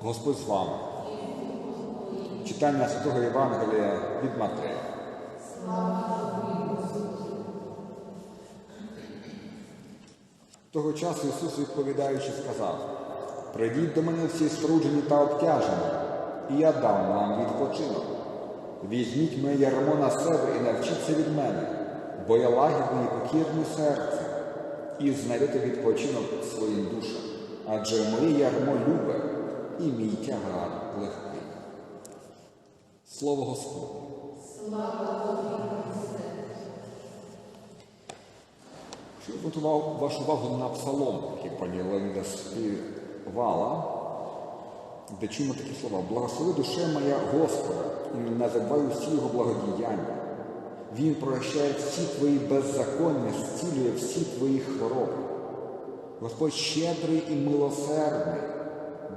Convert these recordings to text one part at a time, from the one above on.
Господь з вами. Читання Святого Євангелія від Матея. Того часу Ісус, відповідаючи, сказав: Прийдіть до мене всі струджені та обтяжені, і я дам вам відпочинок. Візьміть моє ярмо на себе і навчіться від мене, бо я лагідний і покірний серце, і знайдете відпочинок своїм душам, адже моє ярмо любе, і мій тягар легкий. Слово Господне. Слава Що я звернув вашу увагу на псалом, який пані Леоніда співала, де чуємо такі слова. Благослови душе моя Господа, і не забувай усі його благодіяння. Він прощає всі твої беззаконня, зцілює всі твої хвороби. Господь щедрий і милосердний,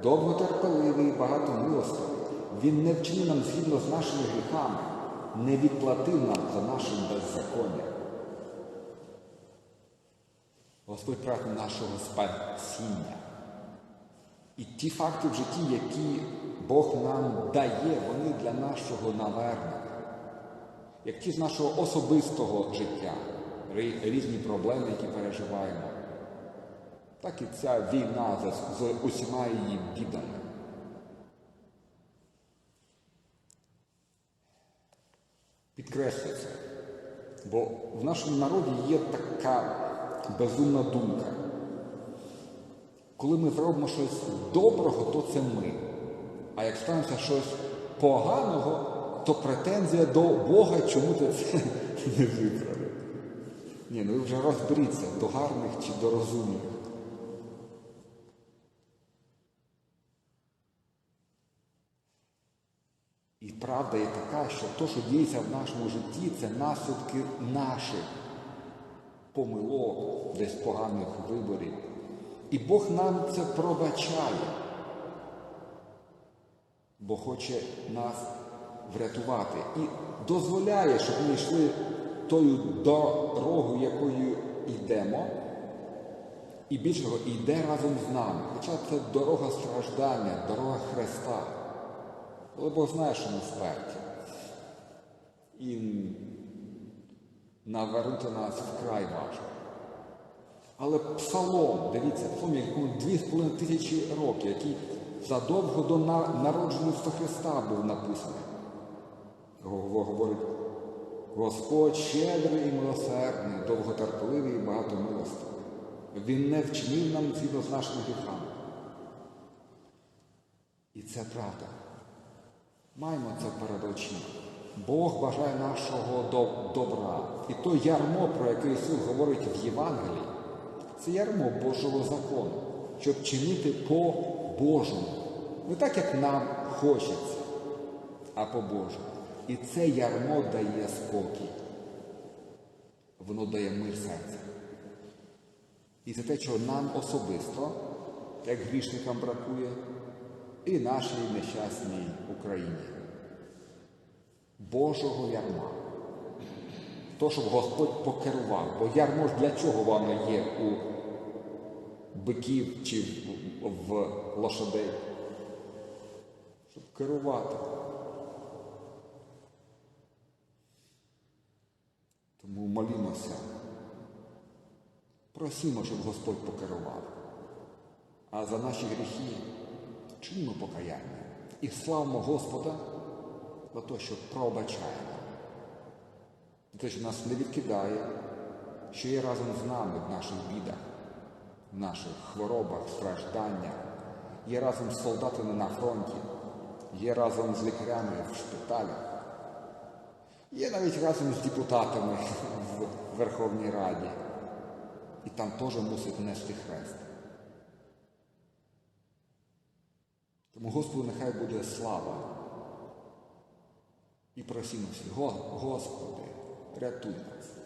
довготерпеливий і багатомилостивий. Він не вчинив нам згідно з нашими гріхами, не відплатив нам за нашим беззаконням. Господь прагне нашого спасіння. І ті факти в житті, які Бог нам дає, вони для нашого навернення. Як ті з нашого особистого життя, різні проблеми, які переживаємо, так і ця війна з, усіма її бідами. Підкреслюю це. Бо в нашому народі є така безумна думка. Коли ми зробимо щось доброго, то це ми. А як станеться щось поганого, то претензія до Бога, чому ти це не виправив. Ні, ну ви вже розберіться, до гарних чи до розумних. І правда є така, що те, що діється в нашому житті, це наслідки наших помилок, десь поганих виборів. І Бог нам це пробачає, бо хоче нас врятувати і дозволяє, щоб ми йшли тою дорогою, якою йдемо, і більше того, йде разом з нами. Хоча це дорога страждання, дорога Христа. Але Бог знає, що ми смерті. І навернути нас вкрай важко. Але псалом, дивіться, псалом, якому 2,5 тисячі років, який задовго до народження Христа був написаний. Говорить, Господь щедрий і милосердний, довготерпеливий і багатомилостивий. Він не вчинив нам згідно з нашими гріхами. І це правда. Маємо це перед очима. Бог бажає нашого добра. І то ярмо, про яке Ісус говорить в Євангелії, це ярмо Божого закону, щоб чинити по-божому. Не так, як нам хочеться, а по-божому. І це ярмо дає спокій. Воно дає мир серця. І це те, що нам особисто, як грішникам бракує, і нашій нещасній Україні. Божого ярма. То, щоб Господь покерував. Бо ярмо ж для чого воно є у биків чи в, лошадей? Щоб керувати. Тому молімося. Просімо, щоб Господь покерував. А за наші гріхи чинимо покаяння і славимо Господа за те, що пробачаємо, за те, що нас не відкидає, що є разом з нами в наших бідах, в наших хворобах, стражданнях, є разом з солдатами на фронті, є разом з лікарями в шпиталях, є навіть разом з депутатами в Верховній Раді. І там теж мусить нести хрест. Тому Господу нехай буде слава. І просимо всі, Господи, рятуй нас.